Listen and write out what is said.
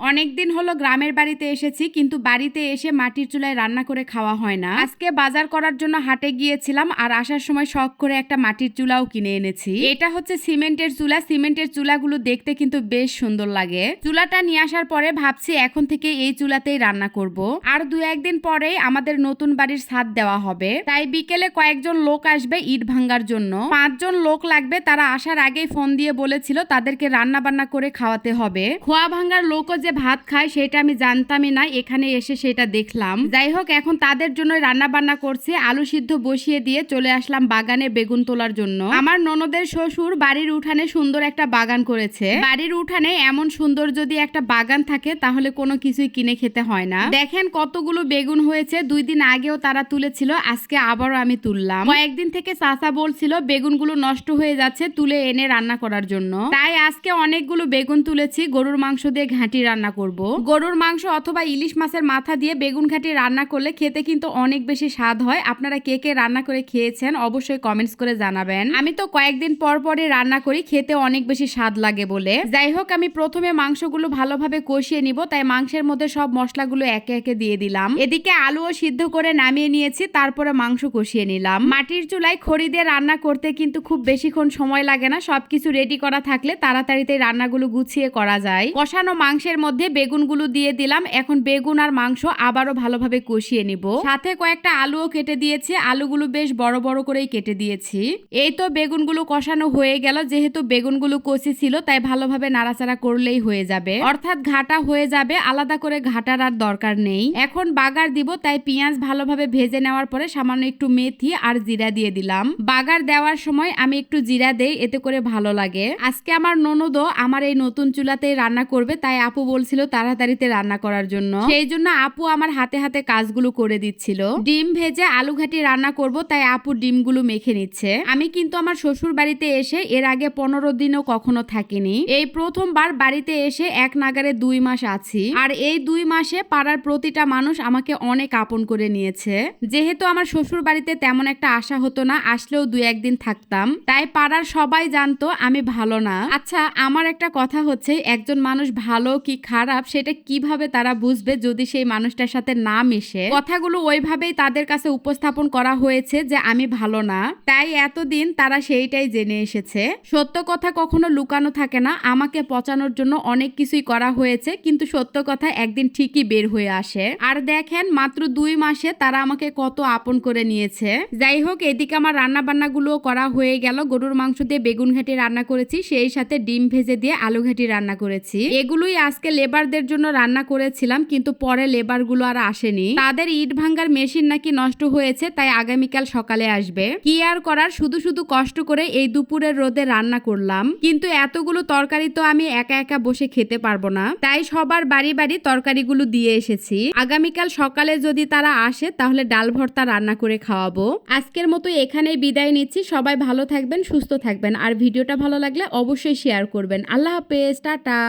অনেকদিন হলো গ্রামের বাড়িতে এসেছি, কিন্তু বাড়িতে এসে মাটির চুলায় রান্না করে খাওয়া হয় না। আজকে বাজার করার জন্য হাটে গিয়েছিলাম আর আসার সময় শখ করে একটা মাটির চুলাও কিনে এনেছি। এটা হচ্ছে সিমেন্টের চুলা। সিমেন্টের চুলাগুলো দেখতে কিন্তু বেশ সুন্দর লাগে। চুলাটা নিয়ে আসার পরে ভাবছি এখন থেকে এই চুলাতেই রান্না করব। আর দু একদিন পরে আমাদের নতুন বাড়ির ছাদ দেওয়া হবে। তাই বিকেলে কয়েকজন লোক আসবে ইট ভাঙ্গার জন্য। পাঁচজন লোক লাগবে, তারা আসার আগেই ফোন দিয়ে বলেছিল তাদেরকে রান্না বান্না করে খাওয়াতে হবে। খোয়া ভাঙ্গার লোকও যে ভাত খায় সেটা আমি জানতামই না, এখানে এসে সেটা দেখলাম। যাই হোক, এখন তাদের জন্য রান্না বান্না করছে, আলু সিদ্ধ বসিয়ে দিয়ে চলে আসলাম বাগানে বেগুন তোলার জন্য। আমার ননদের শ্বশুর বাড়ির উঠানে সুন্দর একটা বাগান করেছে। বাড়ির উঠানে এমন সুন্দর যদি একটা বাগান থাকে, তাহলে কোনো কিছুই কিনে খেতে হয় না। দেখেন কতগুলো বেগুন হয়েছে, দুই দিন আগেও তারা তুলেছিল, আজকে আবারও আমি তুললাম। কয়েকদিন থেকে চাচা বলছিল, বেগুনগুলো নষ্ট হয়ে যাচ্ছে, তুলে এনে রান্না করার জন্য। তাই আজকে অনেকগুলো বেগুন তুলেছি, গরুর মাংস দিয়ে ঘাঁটি রান্না করব। গরুর মাংস অথবা ইলিশ মাছের মাথা দিয়ে বেগুন ঘাঁটি রান্না করলে খেতে কিন্তু অনেক বেশি স্বাদ হয়। আপনারা কে কে রান্না করে খেয়েছেন অবশ্যই কমেন্টস করে জানাবেন। আমি তো কয়েকদিন পর পরই রান্না করি, খেতে অনেক বেশি স্বাদ লাগে বলে। যাই হোক, আমি প্রথমে মাংসগুলো ভালোভাবে কষিয়ে নিব, তাই মাংসের মধ্যে সব মশলাগুলো একে একে দিয়ে দিলাম। এদিকে আলুও সিদ্ধ করে নামিয়ে নিয়েছি, তারপরে মাংস কষিয়ে নিলাম। মাটির চুলায় খড়ি দিয়ে রান্না করতে কিন্তু খুব বেশিক্ষণ সময় লাগে না, সবকিছু রেডি করা থাকলে তাড়াতাড়িতে রান্নাগুলো গুছিয়ে করা যায়। কষানো মাংসের মধ্যে বেগুনগুলো দিয়ে দিলাম। এখন বেগুন আর মাংস আবারও ভালোভাবে কষিয়ে নিব। সাথে কয়েকটা আলুও কেটে দিয়েছি। আলুগুলো বেশ বড় বড় করেই কেটে দিয়েছি। এই তো বেগুনগুলো কষানো হয়ে গেল। যেহেতু বেগুনগুলো কষি ছিল, তাই ভালোভাবে নাড়াচাড়া করলেই হয়ে যাবে। অর্থাৎ ঘাটা হয়ে যাবে। আলাদা করে ঘাটার আর দরকার নেই। এখন বাগার দিব, তাই পেঁয়াজ ভালোভাবে ভেজে নেওয়ার পরে সামান্য একটু মেথি আর জিরা দিয়ে দিলাম। বাগার দেওয়ার সময় আমি একটু জিরা দেই, এতে করে ভালো লাগে। আজকে আমার ননদও আমার এই নতুন চুলাতেই রান্না করবে, তাই আপু বলছিল তাড়াতাড়িতে রান্না করার জন্য। সেই জন্য আপু আমার হাতে হাতে কাজগুলো করে দিচ্ছিল। ডিম ভেজে আলু ঘাটি রান্না করব, তাই আপু ডিমগুলো মেখে নিচ্ছে। আমি কিন্তু আমার শ্বশুর বাড়িতে এসে এর আগে পনেরো দিনও কখনো থাকিনি। এই প্রথমবার বাড়িতে এসে এক নাগারে দুই মাস আছি। আর এই দুই মাসে পাড়ার প্রতিটা মানুষ আমাকে অনেক আপন করে নিয়েছে। যেহেতু আমার শ্বশুর বাড়িতে তেমন একটা আশা হতো না, আসলেও দুই একদিন থাকতাম। তাই পাড়ার সবাই জানতো আমি ভালো না। আচ্ছা আমার একটা কথা হচ্ছে, একজন মানুষ ভালো কি খারাপ, সেটা কীভাবে তারা বুঝবে যদি সেই মানুষটার সাথে না মিশে? কথাগুলো ওইভাবেই তাদের কাছে উপস্থাপন করা হয়েছে যে আমি ভালো না। তাই এতদিন তারা সেইটাই জেনে এসেছে। সত্য কথা কখনো লুকানো থাকে না। আমাকে পচানোর জন্য অনেক কিছুই করা হয়েছে, কিন্তু সত্য কথা একদিন ঠিকই বের হয়ে আসে। আর দেখেন, মাত্র দুই মাসে তারা আমাকে কত আপন করে নিয়েছে। যাই হোক, এদিকে আমার রান্না বান্না গুলো করা হয়ে গেল। গরুর মাংস দিয়ে বেগুন ঘাটি রান্না করেছি, সেই সাথে ডিম ভেজে দিয়ে আলু ঘাটি রান্না করেছি। এগুলোই আজকে লেবারদের জন্য রান্না করেছিলাম, কিন্তু পরে লেবারগুলো আর আসেনি। তাদের ইট ভাঙ্গার মেশিন নাকি নষ্ট হয়েছে, তাই আগামীকাল সকালে আসবে। কি আর করার, শুধু শুধু কষ্ট করে এই দুপুরের রোদে রান্না করলাম। কিন্তু এতগুলো তরকারি তো আমি একা একা বসে খেতে পারব না। তাই সবার বাড়ি বাড়ি তরকারিগুলো দিয়ে এসেছি। আগামীকাল সকালে যদি তারা আসে, তাহলে ডাল ভর্তা রান্না করে খাওয়াবো। আজকের মতো এখানেই বিদায় নিচ্ছি। সবাই ভালো থাকবেন, সুস্থ থাকবেন। আর ভিডিওটা ভালো লাগলে অবশ্যই শেয়ার করবেন। আল্লাহ হাফেজ, টাটা।